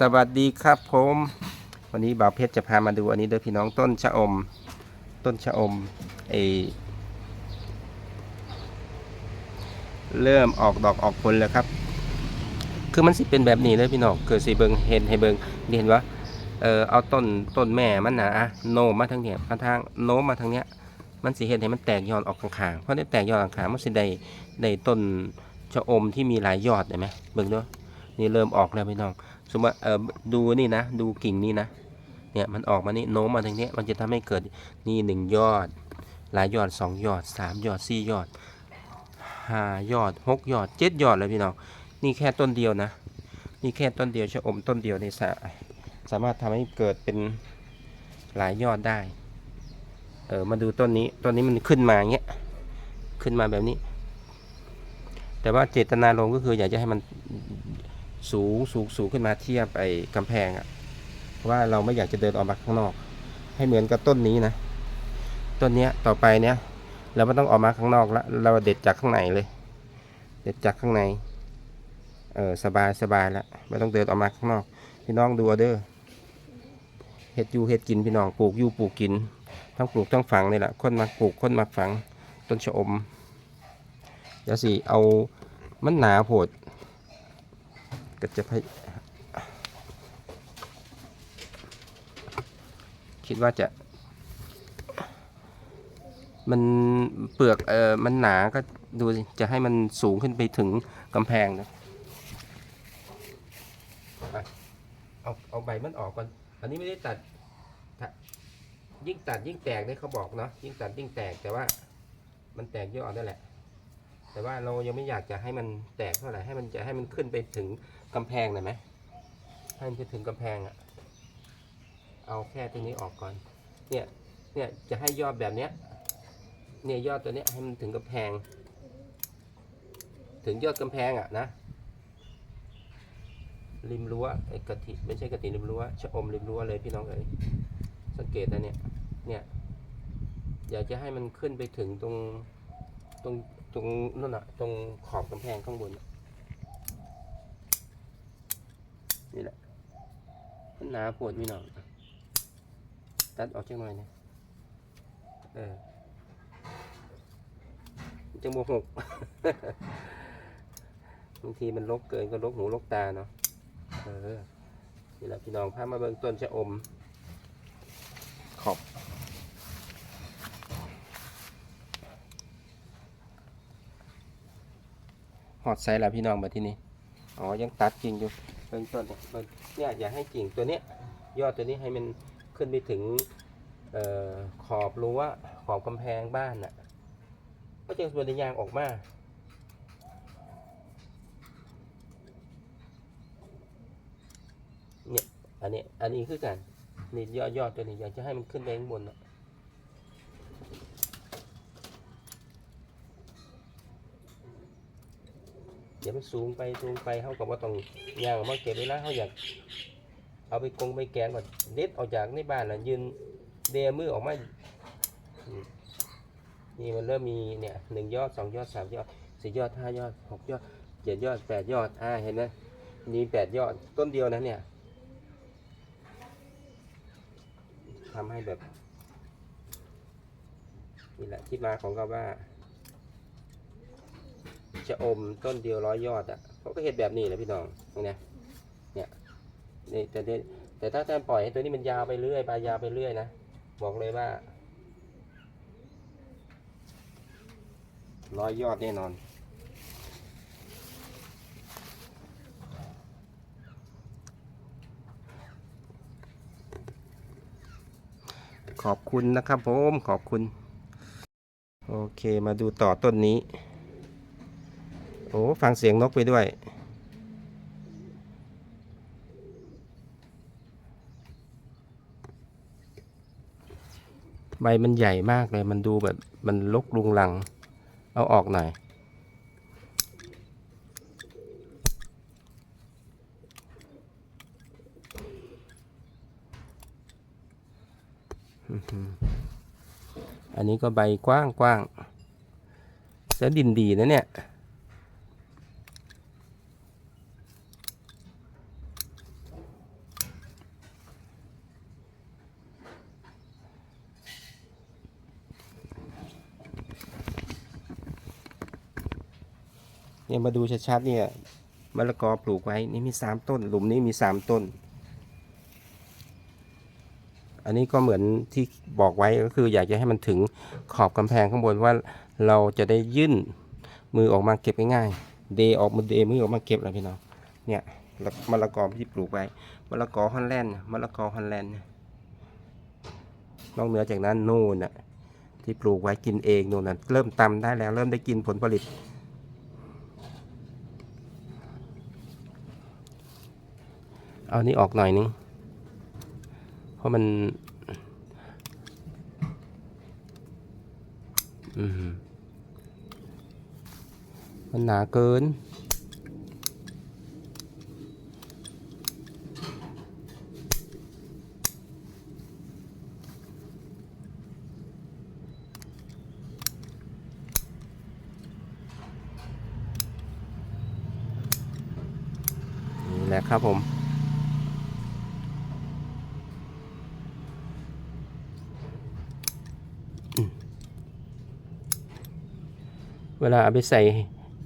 สวัสดีครับผม วันนี้บ่าวเพชรจะพามาดูอันนี้เด้อพี่น้องต้นชะอม ต้นชะอมเอเริ่มออกดอกออกผลแล้วครับ คือมันสิเป็นแบบนี้เลยพี่น้องเกิดสิเบิงเห็นให้เบิงนี่เห็นว่าเออเอาต้นต้นแม่มันนะอะโนมมาทางเนี้ยมาทางโนมมาทางเนี้ยมันสิเห็นให้มันแตกยอดออกข้างๆเพราะได้แตกยอดข้างๆมันสิได้ได้ต้นชะอมที่มีหลายยอดเห็นไหมเบิ่งด้วยนี่เริ่มออกแล้วพี่น้อง สมมติเออดูนี่นะ ดูกิ่งนี่นะ เนี่ยมันออกมานี่โน้มมาทางนี้มันจะทำให้เกิดนี่หนึ่งยอด หลายยอดสองยอดสามยอดสี่ยอดห้ายอดหกยอดเจ็ดยอดเลยพี่น้องนี่แค่ต้นเดียวนะ นี่แค่ต้นเดียวชะอมต้นเดียวในสาสามารถทำให้เกิดเป็นหลายยอดได้ เออมาดูต้นนี้ต้นนี้มันขึ้นมาอย่างเงี้ยขึ้นมาแบบนี้ แต่ว่าเจตนาลงก็คืออยากจะให้มัน สูงสูงสูงขึ้นมาเทียบไอ้กำแพงอะ่ะเพราะว่าเราไม่อยากจะเดินออกมาข้างนอก ให้เหมือนกับต้นนี้นะ ต้นเนี้ยต่อไปเนี้ยเราไม่ต้องออกมาข้างนอกละเราเด็ดจากข้างในเลย เด็ดจากข้างในเออสบายสบายแล้วไม่ต้องเดินออกมาข้างนอก พี่น้องดูเอเด้อเห็ดยูเห็ดกินพี่น้องปลูกยูปลูกกินทั้งปลูกทั้งฝังนี่แหละคนมาปลูกคนมาฝังต้นชะอมเดี๋ยวสิเอามันหนาโผด ก็จะพยคิดว่าจะมันเปลือกเออมันหนาก็ดูสิจะให้มันสูงขึ้นไปถึงกำแพงนะเอาเอาใบมันออกก่อน อันนี้ไม่ได้ตัด ยิ่งตัดยิ่งแตกเนี่ยเขาบอกเนาะยิ่งตัดยิ่งแตกแต่ว่า มันแตกยอดนั่นแหละ แต่ว่าเรายังไม่อยากจะให้มันแตกเท่าไหร่ให้มันจะให้มันขึ้นไปถึง กำแพงหน่อยไหมให้มันไปถึงกำแพงอะเอาแค่ตรงนี้ออกก่อน เนี่ย เนี่ยจะให้ยอดแบบเนี้ย เนี่ยยอดตัวเนี้ยให้มันถึงกำแพง ถึงยอดกำแพงอะนะริมรั้วไอ้กะทิไม่ใช่กะทิริมรั้วชะอมริมรั้วเลยพี่น้องเอ๋ยสังเกตนะเนี่ยเนี่ยอยากจะให้มันขึ้นไปถึงตรงตรงตรงนั่นนะตรงขอบกำแพงข้างบน นี่แหละมันหนาปวดมีหน่อยตัดออกจังหน่อยนะเออมันจะโมหกบางทีมันลกเกินก็ลกหูลกตาเนาะเออนี่แหละพี่น้องพามาเบิ่งต้นชะอมขอบหอดใส่ละพี่น้องมาที่นี่อ๋อยังตัดกิ่งอยู่ เบื้องต้นเนี่ยเนี่ยอย่าให้กิ่งตัวเนี้ยยอดตัวนี้ให้มันขึ้นไปถึงออขอบรั้วขอบกำแพงบ้านน่ะ ก็จะส่วนยางออกมาเนี่ยอันนี้อันนี้คือกันนี่ยอดยอดตัวนี้อยากจะให้มันขึ้นไปข้างบนน่ะ เดี๋ยวมันสูงไปสูงไปเขากับว่าต้องย่างมาเก็บไว้แล้วเขาอยาก เอาไปกงไปแกนก่อนเด็ดออกจากในบ้านน่ะยืนเดมือออกมานี่มันเริ่มมีเนี่ยหนึ่งยอดสองยอดสามยอดสี่ยอดห้ายอดหกยอดเจ็ดยอดแปดยอดอ่าเห็นไหมมีแปดยอดต้นเดียวนะเนี่ยทำให้แบบนี่แหละที่มาของคำว่า จะอมต้นเดียวร้อยยอดอะเขาก็เห็นแบบนี้แหละพี่น้องเนี้ยเนี่ยนี่แต่เดแต่ถ้าท่านปล่อยให้ตัวนี้มันยาวไปเรื่อยไปยาวไปเรื่อยนะบอกเลยว่าร้อยยอดแน่นอน ขอบคุณนะครับผมขอบคุณ โอเคมาดูต่อต้นนี้ อ้ฟังเสียงนกไปด้วย ใบมันใหญ่มากเลย มันดูแบบมันลกลุงลัง เอาออกหน่อย อันนี้ก็ใบกว้างกว้างเสือดินดีนะเนี่ย เนี่ยมาดูชัดๆเนี่ยมะละกอปลูกไว้นี่มีสามต้น หลุมนี้มีสามต้น อันนี้ก็เหมือนที่บอกไว้ก็คืออยากจะให้มันถึงขอบกำแพงข้างบนว่าเราจะได้ยื่นมือออกมาเก็บง่ายๆเดออกมือเดมือออกมาเก็บอะไรพี่น้องเนี่ยมะละกอที่ปลูกไว้มะละกอฮอลแลนด์มะละกอฮอลแลนด์นอกเหนือจากนั้นโน่นน่ะที่ปลูกไว้กินเองโน่นน่ะเริ่มตำได้แล้วเริ่มได้กินผลผลิต เอานี้ออกหน่อยนึง เพราะมัน อืมมันหนาเกิน นี่แหละครับผม วลาเอาไปใส่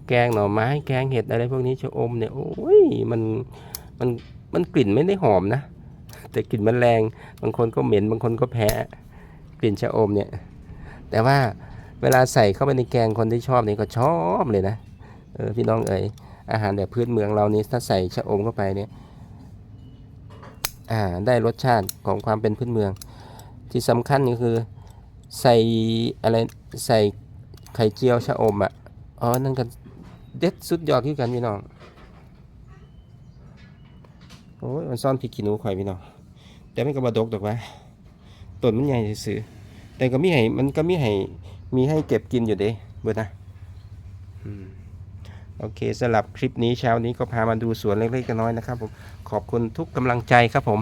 แกงหน่อไม้แกงเห็ดอะไรพวกนี้ชะอมเนี่ยโอ้ยมันมันมันกลิ่นไม่ได้หอมนะ แต่กลิ่นมันแรงบางคนก็เหม็นบางคนก็แพ้กลิ่นชะอมเนี่ยแต่ว่าเวลาใส่เข้าไปในแกงคนที่ชอบนี่ก็ชอบเลยนะเออพี่น้องเอ๋ยอาหารแบบพื้นเมืองเรานี่ถ้าใส่ชะอมเข้าไปเนี่ยอ่าได้รสชาติของความเป็นพื้นเมือง ที่สำคัญก็คือใส่อะไรใส่ ไข่เจียวชะอมอะ อ๋อ นั่นก็เด็ดสุดยอดที่กันพี่น้อง โอ้ยมันซ่อนพริกขี้หนูข่อยพี่น้อง แต่มันก็บาดกดอกว่าต้นมันใหญ่ซื่อแต่ก็มีให้มันก็มีให้มีให้เก็บกินอยู่เด้เบิดนะโอเคสำหรับคลิปนี้เช้านี้ก็พามาดูสวนเล็กๆกันน้อยนะครับผมขอบคุณทุกกำลังใจครับผม